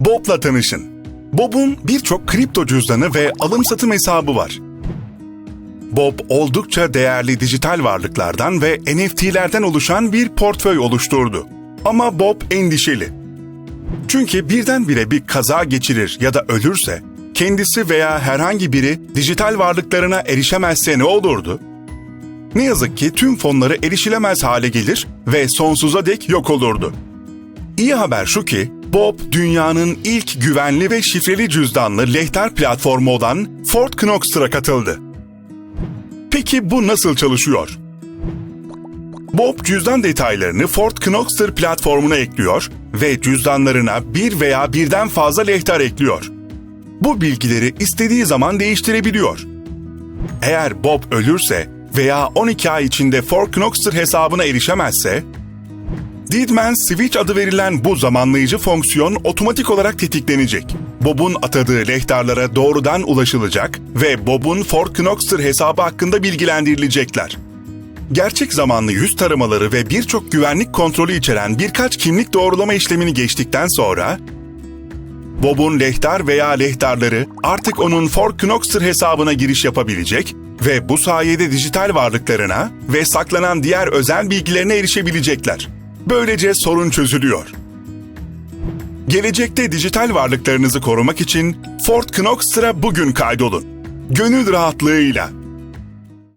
Bob'la tanışın. Bob'un birçok kripto cüzdanı ve alım satım hesabı var. Bob oldukça değerli dijital varlıklardan ve NFT'lerden oluşan bir portföy oluşturdu. Ama Bob endişeli. Çünkü birdenbire bir kaza geçirir ya da ölürse, kendisi veya herhangi biri dijital varlıklarına erişemezse ne olurdu? Ne yazık ki tüm fonları erişilemez hale gelir ve sonsuza dek yok olurdu. İyi haber şu ki, Bob dünyanın ilk güvenli ve şifreli cüzdanlı lehter platformu olan Fort Knox'tra katıldı. Peki bu nasıl çalışıyor? Bob cüzdan detaylarını Fort Knoxter platformuna ekliyor ve cüzdanlarına bir veya birden fazla lehter ekliyor. Bu bilgileri istediği zaman değiştirebiliyor. Eğer Bob ölürse veya 12 ay içinde Fort Knoxter hesabına erişemezse, Deadman Switch adı verilen bu zamanlayıcı fonksiyon otomatik olarak tetiklenecek. Bob'un atadığı lehtarlara doğrudan ulaşılacak ve Bob'un Fort Knoxter hesabı hakkında bilgilendirilecekler. Gerçek zamanlı yüz taramaları ve birçok güvenlik kontrolü içeren birkaç kimlik doğrulama işlemini geçtikten sonra Bob'un lehtar veya lehtarları artık onun Fort Knoxter hesabına giriş yapabilecek ve bu sayede dijital varlıklarına ve saklanan diğer özel bilgilerine erişebilecekler. Böylece sorun çözülüyor. Gelecekte dijital varlıklarınızı korumak için Fort Knoxter'a bugün kaydolun. Gönül rahatlığıyla